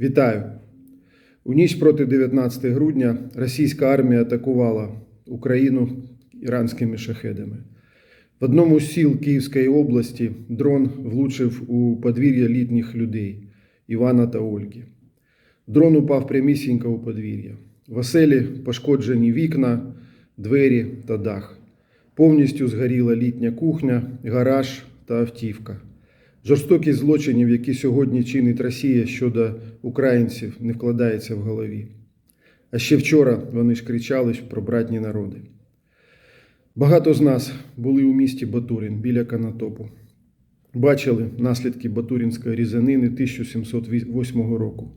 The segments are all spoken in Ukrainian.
Вітаю! У ніч проти 19 грудня російська армія атакувала Україну іранськими шахедами. В одному з сіл Київської області дрон влучив у подвір'я літніх людей Івана та Ольги. Дрон упав прямісінько у подвір'я. В оселі пошкоджені вікна, двері та дах. Повністю згоріла літня кухня, гараж та автівка. Жорстокість злочинів, які сьогодні чинить Росія щодо українців, не вкладається в голові. А ще вчора вони ж кричали про братні народи. Багато з нас були у місті Батурин біля Канатопу. Бачили наслідки Батуринської різанини 1708 року,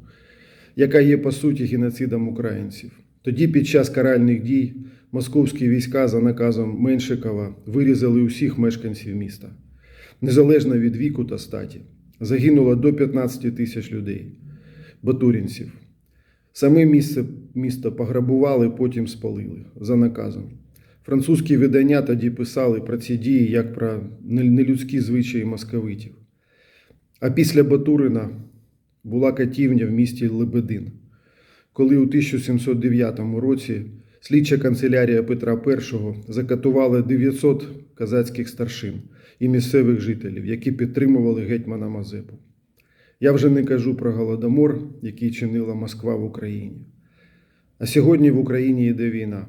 яка є по суті геноцидом українців. Тоді, під час каральних дій, московські війська за наказом Меншикова вирізали усіх мешканців міста незалежно від віку та статі. Загинуло до 15 тисяч людей, батурінців. Саме місце, місто пограбували, потім спалили за наказом. Французькі видання тоді писали про ці дії як про нелюдські звичаї московитів. А після Батурина була катівня в місті Лебедин, коли у 1709 році слідча канцелярія Петра І закатувала 900 казацьких старшин і місцевих жителів, які підтримували гетьмана Мазепу. Я вже не кажу про голодомор, який чинила Москва в Україні. А сьогодні в Україні йде війна.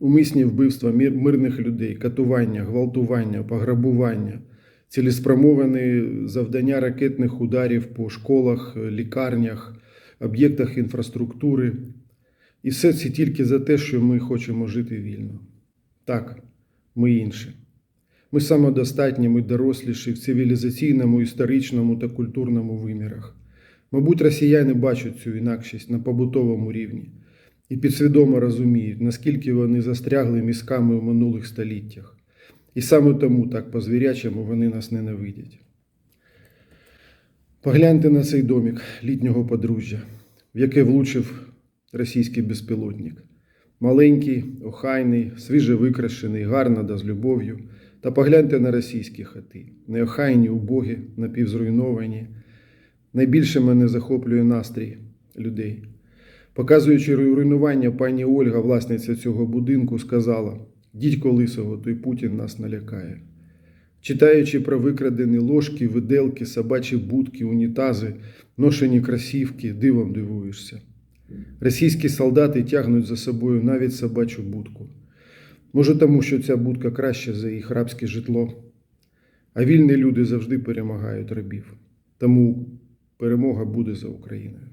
Умисні вбивства мир- мирних людей, катування, гвалтування, пограбування, цілеспрямоване завдання ракетних ударів по школах, лікарнях, об'єктах інфраструктури. І все це тільки за те, що ми хочемо жити вільно. Так, ми інші. Ми самодостатні, ми доросліші в цивілізаційному, історичному та культурному вимірах. Мабуть, росіяни бачать цю інакшість на побутовому рівні і підсвідомо розуміють, наскільки вони застрягли мізками у минулих століттях. І саме тому так по-звірячому вони нас ненавидять. Погляньте на цей домик літнього подружжя, в яке влучив російський безпілотник. Маленький, охайний, свіжевикрашений, гарно да з любов'ю. Та погляньте на російські хати, неохайні, убогі, напівзруйновані. Найбільше мене захоплює настрій людей. Показуючи руйнування, пані Ольга, власниця цього будинку, сказала: дідько лисого, той Путін нас налякає. Читаючи про викрадені ложки, виделки, собачі будки, унітази, ношені красівки, дивом дивуєшся. Російські солдати тягнуть за собою навіть собачу будку. Може, тому що ця будка краще за їх рабське житло. А вільні люди завжди перемагають рабів. Тому перемога буде за Україною.